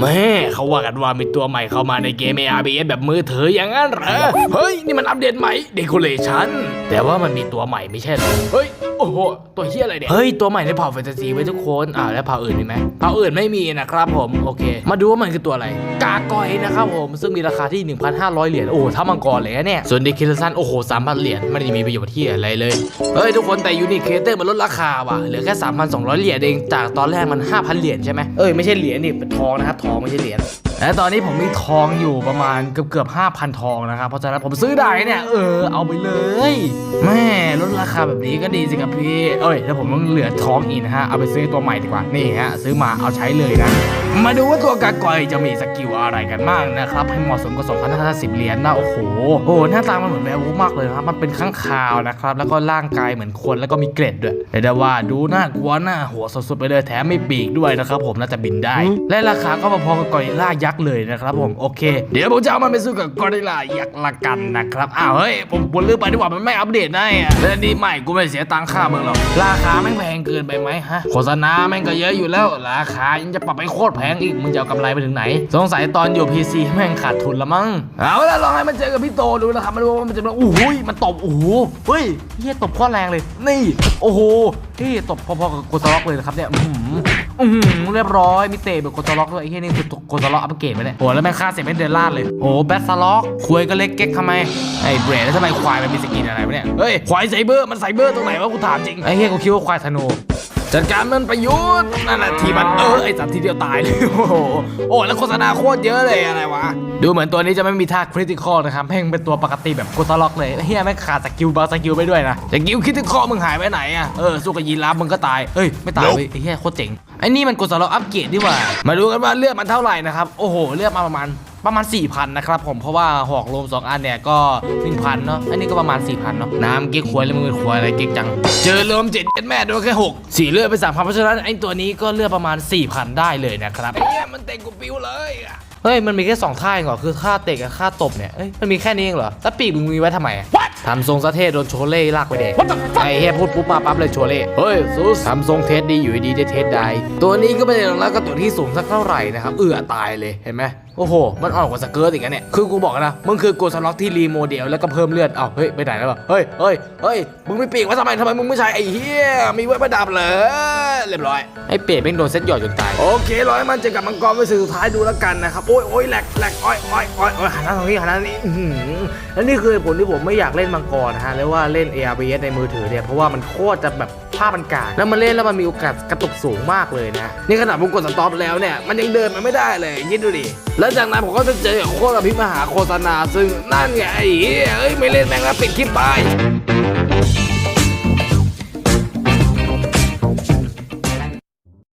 แม่เขาว่ากันว่ามีตัวใหม่เข้ามาในเกม ARBS แบบมือถืออย่างนั้นเหรอ เฮ้ย นี่มันอัปเดตใหม่ Decoration แต่ว่ามันมีตัวใหม่ไม่ใช่เหรอ เฮ้ย โอ้โห ตัวเฮียอะไรเนี่ย เฮ้ย ตัวใหม่ในเผ่าแฟนตาซีไว้ทุกคน อ่าแล้วเผ่าอื่นมีไหมเผ่าอื่นไม่มีนะครับผม โอเค มาดูว่ามันคือตัวอะไร กากอยนะครับผม ซึ่งมีราคาที่ 1,500 เหรียญ โอ้โหถ้ามังกรเลยเนี่ย ส่วน Decoration โอ้โห3,000 เหรียญ ไม่ได้มีประโยชน์ที่อะไรเลย เฮ้ยทุกคนแต่ยูนิเคเตอร์มันลดราคาว่ะ เหลือแค่ 3,200 เหรียญเอง จากตอนแรกมัน 5,000 เหรียญใช่ไหมเอ้ยไม่ใช่เหรียญนี่เป็นทองนะครับ ทองไม่ใช่เหรียญ และตอนนี้ผมมีทองอยู่ประมาณเกือบเกือบห้าพันทองนะครับ เพราะฉะนั้นผมซื้อได้เนี่ยเออเอาไปเลยแม่ลดราคาแบบนี้ก็ดีสิครับพี่ เอ้ยแล้วผมต้องเหลือทองอีกนะฮะเอาไปซื้อตัวใหม่ดีกว่านี่ฮะซื้อมาเอาใช้เลยนะ มาดูว่าตัวกากอยจะมีสกิลอะไรกันบ้างนะครับให้เหมาะสมกับ2,550เหรียญนะโอ้โหโอ้หน้าตามันเหมือนแวร์วูมากเลยนะครับมันเป็นข้างคาวนะครับแล้วก็ร่างกายเหมือนคนแล้วก็มีเกล็ดด้วยเรียกได้ว่าดูน่ากลัวหน้าหัวสุดๆไปเลยแถมไม่ปีกด้วยนะครับผมน่าจะบินได้ และราคาก็พอๆกับกอริลล่ายกษ์เลยนะครับผมโอเค เดี๋ยวผมจะเอามันไปสู้กับกอริลล่ายักษ์ละกันนะครับอ้าวเฮ้ยผมบนลืมไปดีกว่ามันไม่อัปเดตได้อะและนี่ใหม่กูไม่เสียตังค่ามึงหรอกราคาแม่งแพงเกินไปไหมฮะโฆษณาแม่งก็เยอะอยู่แล้ว ราคายังจะปรับไปโคตรแพงอีกมึงจะเอากำไรไปถึงไหน สงสัยตอนอยู่ PC แม่งขาดทุนละมั้งเอาละลองให้มันเจอกับพี่โตดูนะครับมาดูว่ามันจะเป็นโอ้โหมันตบโอ้โหเฮ้ยเฮียตบโคตรแรงเลย นี่ โอ้โหที่ตบพอๆกับโกซาล็อกเลยนะครับเนี่ย อืมเรียบร้อยมีเตะแบบโกตล็อกด้วยไอ้เหี้ยนี่คือโกตล็อกอัปเกรดไปเลยโอ้แล้วแม่งฆ่าเสร็จไม่เดินลาดเลยโอ้แบทสล็อกควยก็เล็กเก๊กทำไมไอ้เบรดแล้วทำไมควายมันมีสกินอะไรวะเนี่ยเฮ้ยควายไซเบอร์มันไซเบอร์ตรงไหนวะกูถามจริงไอ้เหี้ยกูคิดว่าควายธนู จัดการมันประยุทธ์นั่นแหละทีมันเออไอ้สัตว์ทีเดียวตายเลยโอ้โหโอ้แล้วโฆษณาโคตรเยอะเลยอะไรวะ ดูเหมือนตัวนี้จะไม่มีท่าคริติคอลนะครับแม่งเป็นตัวปกติแบบโกตล็อกเลยเฮียแม่งขาดสกิลบางสกิลไปด้วยนะสกิลคริติคอลมึงหายไปไหนอะเออสู้กับยีราฟมึงก็ตายเฮ้ยไม่ตายเว้ยไอ้เหี้ยโคตรเจ๋งไอ้นี่มันกดสล็อตอัปเกรดดีกว่า มาดูกันว่าเลือดมันเท่าไหร่นะครับโอ้โหเลือดมาประมาณ ประมาณ 4,000 นะครับผมเพราะว่าหอกรวม2 อันเนี่ยก็ 1,000 เนาะอันนี้ก็ประมาณ 4,000 เนาะน้ำเก๊กควยแล้วมึงเป็นควยอะไรเก๊กจัง เจอรวมเจ็ดเจ็ดแม่โดนแค่6สี่เลือดไป3,000เพราะฉะนั้นไอ้ตัวนี้ก็เลือดประมาณ 4,000 ได้เลยนะครับไอ้เนี่ยมันเต็งกูปิ้วเลยอะเฮ้ยมันมีแค่2ท่าเองเหรอคือท่าเตะกับท่าตบเนี่ยเอ้ยมันมีแค่นี้เองเหรอแล้วปีกมึงมีไว้ทำไมอะทำทรงสะเทศโดนโชเล่ลากไปเด็กไอ้เฮียพูดปุ๊บมาปั๊บเลยโชเล่เฮ้ยซูสทำทรงเทสดีอยู่ดีๆได้เทสได้ตัวนี้ก็ไม่ได้แล้วก็ตัวที่สูงสักเท่าไหร่นะครับเอือตายเลยเห็นไหม โอ้โห มันอ่อนกว่าสเกิร์ตอีกนะเนี่ย คือกูบอกนะ มึงคือกูสล็อกที่รีโมเดลแล้วก็เพิ่มเลือด เอ้า เฮ้ย ไปไหนแล้ววะ เฮ้ย เฮ้ย เฮ้ย มึงไม่ปีกไว้ทำไมทำไมมึงไม่ใช่ไอ้เฮียมีไว้ประดับเหรอ เรียบร้อย ไอ้เป็ดแม่งโดนเซ็ตหยอดจนตาย โอเค ร้อยมันเจอกับมังกรไปสุดท้ายดูแล้วกันนะครับ โอ้ยโอ้ยแหลกแหลกอ้อยอ้อยอ้อยอ้อยหันหน้าตรงนี้หันหน้าตรงนี้อื้อหือและนี่คือเหตุผลที่ผมไม่อยากเล่นมังกรนะฮะเรียกว่าเล่น ARBS ในมือถือเนี่ย เพราะว่ามันโคตรจะแบบ ภาพมันกากแล้วมันเล่นแล้วมันมีโอกาสกระตุกสูงมากเลยนะ นี่ขนาดผมกดสต็อปแล้วเนี่ย มันยังเดินมาไม่ได้เลยยิดดูดิ แล้วจากนั้นผมก็จะเจอโคตรพิมหาโฆษณาซึ่งนั่นไงไอ้เฮ้ยไม่เล่นแม่งแล้วปิดคลิปไป